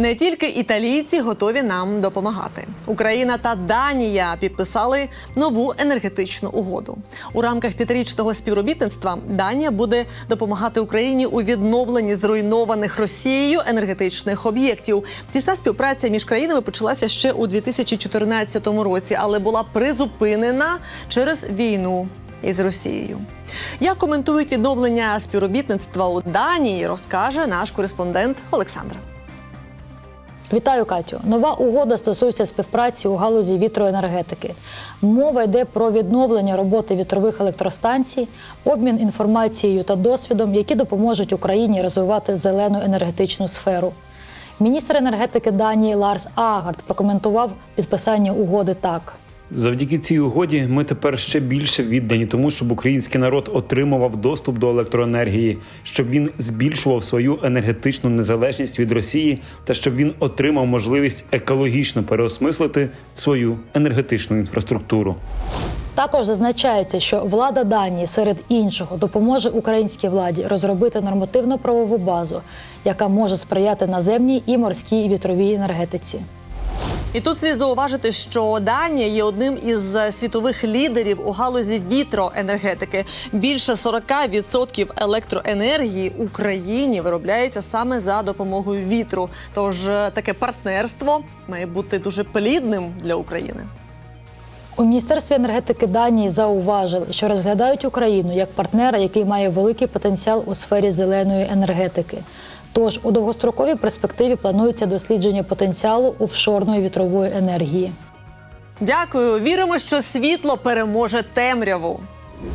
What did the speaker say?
Не тільки італійці готові нам допомагати. Україна та Данія підписали нову енергетичну угоду. У рамках п'ятирічного співробітництва Данія буде допомагати Україні у відновленні зруйнованих Росією енергетичних об'єктів. Тісна співпраця між країнами почалася ще у 2014 році, але була призупинена через війну із Росією. Як коментують відновлення співробітництва у Данії, розкаже наш кореспондент Олександр. Вітаю, Катю. Нова угода стосується співпраці у галузі вітроенергетики. Мова йде про відновлення роботи вітрових електростанцій, обмін інформацією та досвідом, які допоможуть Україні розвивати зелену енергетичну сферу. Міністр енергетики Данії Ларс Агард прокоментував підписання угоди так. Завдяки цій угоді ми тепер ще більше віддані тому, щоб український народ отримував доступ до електроенергії, щоб він збільшував свою енергетичну незалежність від Росії та щоб він отримав можливість екологічно переосмислити свою енергетичну інфраструктуру. Також зазначається, що влада Данії серед іншого допоможе українській владі розробити нормативно-правову базу, яка може сприяти наземній і морській вітровій енергетиці. І тут слід зауважити, що Данія є одним із світових лідерів у галузі вітроенергетики. Більше 40% електроенергії Україні виробляється саме за допомогою вітру. Тож е, таке партнерство має бути дуже плідним для України. У міністерстві енергетики Данії зауважили, що розглядають Україну як партнера, який має великий потенціал у сфері зеленої енергетики. Тож у довгостроковій перспективі планується дослідження потенціалу офшорної вітрової енергії. Дякую. Віримо, що світло переможе темряву.